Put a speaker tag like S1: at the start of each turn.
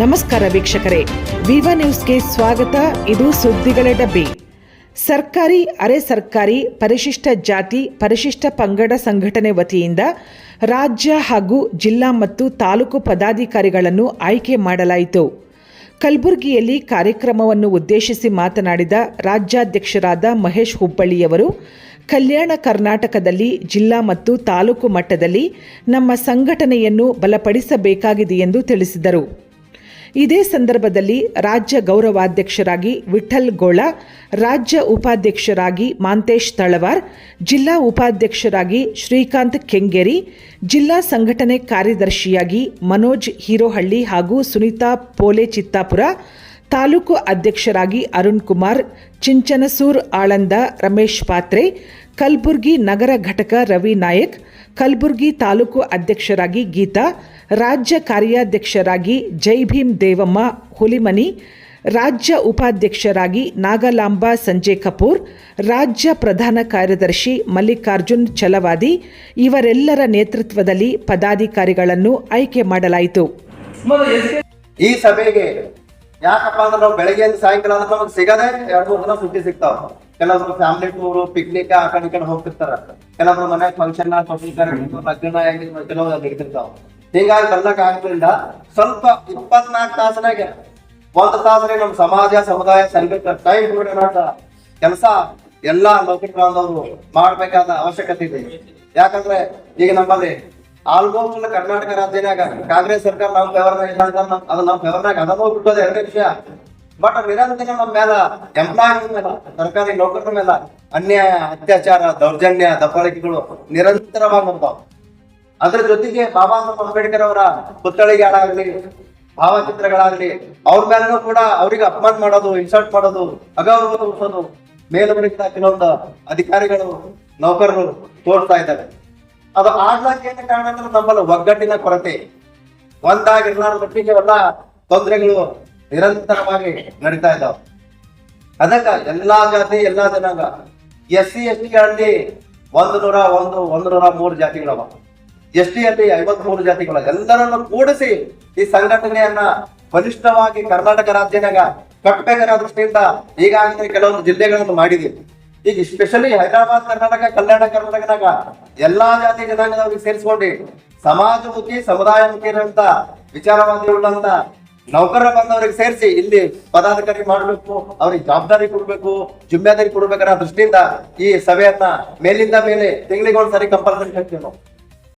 S1: ನಮಸ್ಕಾರ ವೀಕ್ಷಕರೇ. ವಿವಾ ನ್ಯೂಸ್ಗೆ ಸ್ವಾಗತ. ಇದು ಸುದ್ದಿಗಳ ಡಬ್ಬಿ. ಸರ್ಕಾರಿ, ಅರೆ ಸರ್ಕಾರಿ, ಪರಿಶಿಷ್ಟ ಜಾತಿ, ಪರಿಶಿಷ್ಟ ಪಂಗಡ ಸಂಘಟನೆ ವತಿಯಿಂದ ರಾಜ್ಯ ಹಾಗೂ ಜಿಲ್ಲಾ ಮತ್ತು ತಾಲೂಕು ಪದಾಧಿಕಾರಿಗಳನ್ನು ಆಯ್ಕೆ ಮಾಡಲಾಯಿತು. ಕಲಬುರಗಿಯಲ್ಲಿ ಕಾರ್ಯಕ್ರಮವನ್ನು ಉದ್ದೇಶಿಸಿ ಮಾತನಾಡಿದ ರಾಜ್ಯಾಧ್ಯಕ್ಷರಾದ ಮಹೇಶ್ ಹುಬ್ಬಳ್ಳಿಯವರು, ಕಲ್ಯಾಣ ಕರ್ನಾಟಕದಲ್ಲಿ ಜಿಲ್ಲಾ ಮತ್ತು ತಾಲೂಕು ಮಟ್ಟದಲ್ಲಿ ನಮ್ಮ ಸಂಘಟನೆಯನ್ನು ಬಲಪಡಿಸಬೇಕಾಗಿದೆ ಎಂದು ತಿಳಿಸಿದರು. ಇದೇ ಸಂದರ್ಭದಲ್ಲಿ ರಾಜ್ಯ ಗೌರವಾಧ್ಯಕ್ಷರಾಗಿ ವಿಠಲ್ ಗೋಳ, ರಾಜ್ಯ ಉಪಾಧ್ಯಕ್ಷರಾಗಿ ಮಾಂತೇಶ್ ತಳವಾರ್, ಜಿಲ್ಲಾ ಉಪಾಧ್ಯಕ್ಷರಾಗಿ ಶ್ರೀಕಾಂತ್ ಕೆಂಗೇರಿ, ಜಿಲ್ಲಾ ಸಂಘಟನೆ ಕಾರ್ಯದರ್ಶಿಯಾಗಿ ಮನೋಜ್ ಹೀರೋಹಳ್ಳಿ ಹಾಗೂ ಸುನೀತಾ ಪೋಲೆ ಚಿತ್ತಾಪುರ, ತಾಲೂಕು ಅಧ್ಯಕ್ಷರಾಗಿ ಅರುಣ್ ಕುಮಾರ್, ಚಿಂಚನಸೂರ್ ಆಳಂದ ರಮೇಶ್ ಪಾತ್ರೆ, ಕಲ್ಬುರ್ಗಿ ನಗರ ಘಟಕ ರವಿ ನಾಯಕ್ ಕಲಬುರ್ಗಿ ತಾಲೂಕು ಅಧ್ಯಕ್ಷರಾಗಿ ಗೀತಾ, ರಾಜ್ಯ ಕಾರ್ಯಾಧ್ಯಕ್ಷರಾಗಿ ಜೈ ಭೀಮ್ ದೇವಮ್ಮ ಹುಲಿಮನಿ, ರಾಜ್ಯ ಉಪಾಧ್ಯಕ್ಷರಾಗಿ ನಾಗಲಾಂಬ ಸಂಜಯ್ ಕಪೂರ್, ರಾಜ್ಯ ಪ್ರಧಾನ ಕಾರ್ಯದರ್ಶಿ ಮಲ್ಲಿಕಾರ್ಜುನ್ ಛಲವಾದಿ ಇವರೆಲ್ಲರ ನೇತೃತ್ವದಲ್ಲಿ ಪದಾಧಿಕಾರಿಗಳನ್ನು ಆಯ್ಕೆ ಮಾಡಲಾಯಿತು.
S2: ಈ ಸಭೆಗೆ ಯಾಕಪ್ಪ ಅಂದ್ರೆ ನಾವು ಬೆಳಗ್ಗೆಯಿಂದ ಸಾಯಂಕಾಲ ಸಿಗದೆ ಎರಡು ಮೂರು ದಿನ ಸುದ್ದಿ ಸಿಗ್ತಾವ. ಕೆಲವೊಬ್ರು ಫ್ಯಾಮಿಲಿ ಟೂರ್ ಪಿಕ್ನಿಕ್ ಆ ಕಡೆ ಕಡೆ ಹೋಗ್ತಿರ್ತಾರ. ಕೆಲವೊಬ್ರು ಮನೆ ಫಂಕ್ಷನ್ ಲಗ್ನ ಕೆಲವು ನಡೀತಿರ್ತಾವ ಹಿಂಗಾಗಿ ಬರ್ಲಕ್ ಆಗ್ಲಿಲ್ಲ ಸ್ವಲ್ಪ ಇಪ್ಪತ್ನಾಲ್ಕು ತಾಸನಾಗೆ, ಒಂದ್ ತಾಸರಿ ನಮ್ ಸಮಾಜ, ಸಮುದಾಯ ಸಂಘಕ್ಕೆ ಟೈಮ್ ಕೆಲಸ ಎಲ್ಲಾ ನೌಕರಿ ಬಾಂಧವರು ಮಾಡ್ಬೇಕಾದ ಅವಶ್ಯಕತೆ ಇದೆ. ಯಾಕಂದ್ರೆ ಈಗ ನಮ್ಮಲ್ಲಿ ಆಲ್ಮೋಸ್ಟ್ ಕರ್ನಾಟಕ ರಾಜ್ಯನಾಗ ಕಾಂಗ್ರೆಸ್ ಸರ್ಕಾರ ನಾವು ಫೇವರ್ನಾಗ ಅದು ನಮ್- ಫೇವರ್ನಾಗ ಅದನ್ನೋ ಬಿಟ್ಟೋದು ಎರಡನೇ ವಿಷಯ. ಬಟ್ ನಿರಂತರ ನಮ್ಮ ಮೇಲೆ ಎಂಪ್ಲಾಯ್ ಮೇಲೆ, ಸರ್ಕಾರಿ ನೌಕರರ ಮೇಲೆ ಅನ್ಯಾಯ, ಅತ್ಯಾಚಾರ, ದೌರ್ಜನ್ಯ, ದಬ್ಬಾಳಿಕೆಗಳು ನಿರಂತರವಾಗಿ ಬರ್ತಾವ ಅದ್ರ ಜೊತೆಗೆ ಬಾಬಾ ಸಾಹೇಬ್ ಅಂಬೇಡ್ಕರ್ ಅವರ ಪುತ್ಥಳಿಗಳಾಗ್ಲಿ ಭಾವಚಿತ್ರಗಳಾಗ್ಲಿ, ಅವ್ರ ಮೇಲೂ ಕೂಡ ಅವ್ರಿಗೆ ಅಪಮಾನ ಮಾಡೋದು ಇನ್ಸಲ್ಟ್ ಮಾಡೋದು, ಅಗೌರವ ತೋರಿಸೋದು ಮೇಲ್ವರ್ಗದ ಕೆಲವೊಂದು ಅಧಿಕಾರಿಗಳು, ನೌಕರರು ತೋರ್ತಾ ಇದ್ದಾರೆ. ಅದು ಆಗ್ಲಾಕ ಏನ ಕಾರಣ ಅಂದ್ರೆ ನಮ್ಮಲ್ಲಿ ಒಗ್ಗಟ್ಟಿನ ಕೊರತೆ. ಒಂದಾಗಿರ್ಲಾರ ಮಟ್ಟಿಗೆ ಎಲ್ಲ ತೊಂದರೆಗಳು ನಿರಂತರವಾಗಿ ನಡೀತಾ ಇದ್ದಾವೆ. ಅದಕ್ಕ ಎಲ್ಲಾ ಜಾತಿ, ಎಲ್ಲಾ ಜನಾಂಗ. ಎಸ್ ಸಿ, ಎಸ್ ಟಿ ಒಂದು ನೂರ ಒಂದು ಒಂದು ನೂರ ಮೂರು ಜಾತಿಗಳವ. ಎಸ್ ಟಿ ಅಲ್ಲಿ ಐವತ್ ಮೂರು ಜಾತಿಗಳ ಎಲ್ಲರನ್ನು ಕೂಡಿಸಿ ಈ ಸಂಘಟನೆಯನ್ನ ಬಲಿಷ್ಠವಾಗಿ ಕರ್ನಾಟಕ ರಾಜ್ಯನಾಗ ಕಟ್ಟಬೇಕಾದ ದೃಷ್ಟಿಯಿಂದ ಈಗಾಗಲೇ ಕೆಲವೊಂದು ಜಿಲ್ಲೆಗಳನ್ನು ಮಾಡಿದೀವಿ ಈಗ ಸ್ಪೆಷಲಿ ಹೈದರಾಬಾದ್, ಕರ್ನಾಟಕ, ಕಲ್ಯಾಣ ಕರ್ನಾಟಕದಾಗ ಎಲ್ಲಾ ಜಾತಿ ಜನಾಂಗದವರಿಗೆ ಸೇರಿಸ್ಕೊಂಡು ಸಮಾಜಮುಖಿ, ಸಮುದಾಯಮುಖಿ ಇರುವಂತ ವಿಚಾರವಾಗಿ ಉಳ್ಳಂತ ನೌಕರ ಬಂದವರಿಗೆ ಸೇರಿಸಿ ಇಲ್ಲಿ ಪದಾಧಿಕಾರಿ ಮಾಡಬೇಕು, ಅವ್ರಿಗೆ ಜವಾಬ್ದಾರಿ ಕೊಡಬೇಕು, ಜಿಮ್ಮೆದಾರಿ ಕೊಡ್ಬೇಕನ್ನೋ ದೃಷ್ಟಿಯಿಂದ ಈ ಸಭೆಯನ್ನ ಮೇಲಿಂದ ಮೇಲೆ ತಿಂಗಳಿಗೆ ಒಂದ್ಸರಿ ಕಂಪಲ್ಸರಿ ಹೇಳ್ತೀವಿ ನಾವು.